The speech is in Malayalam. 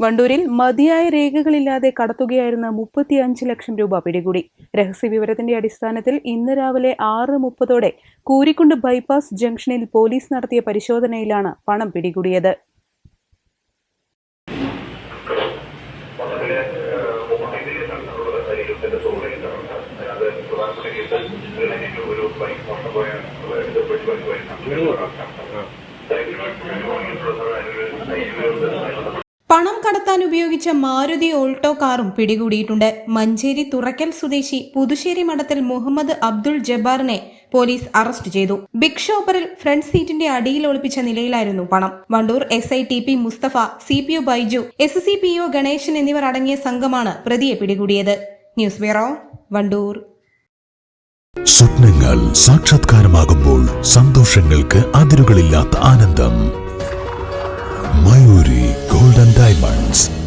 വണ്ടൂരിൽ മതിയായ രേഖകളില്ലാതെ കടത്തുകയായിരുന്ന മുപ്പത്തിയഞ്ച് ലക്ഷം രൂപ പിടികൂടി രഹസ്യവിവരത്തിന്റെ അടിസ്ഥാനത്തിൽ ഇന്ന് രാവിലെ ആറ് മുപ്പതോടെ കൂരിക്കുണ്ട് ബൈപ്പാസ് ജംഗ്ഷനിൽ പോലീസ് നടത്തിയ പരിശോധനയിലാണ് പണം പിടികൂടിയത് പണം കടത്താൻ ഉപയോഗിച്ച മാരുതി ഓൾട്ടോ കാറും പിടികൂടിയിട്ടുണ്ട്. മഞ്ചേരി തുറക്കൽ സ്വദേശി പുതുശ്ശേരി മഠത്തിൽ മുഹമ്മദ് അബ്ദുൾ ജബ്ബാറിനെ പോലീസ് അറസ്റ്റ് ചെയ്തു. ബിഗ് ഷോപ്പറിൽ ഫ്രണ്ട് സീറ്റിന്റെ അടിയിൽ ഒളിപ്പിച്ച നിലയിലായിരുന്നു പണം. Wandoor S I T P Musthafa C P O Baiju S C P O Ganeshan എന്നിവർ അടങ്ങിയ സംഘമാണ് പ്രതിയെ പിടികൂടിയത്. News bureau Wandoor. സ്വപ്നങ്ങൾ സാക്ഷാത്കാരമാകുമ്പോൾ സന്തോഷങ്ങൾക്ക് അതിരുകളില്ലാത്ത ആനന്ദം. Mayuri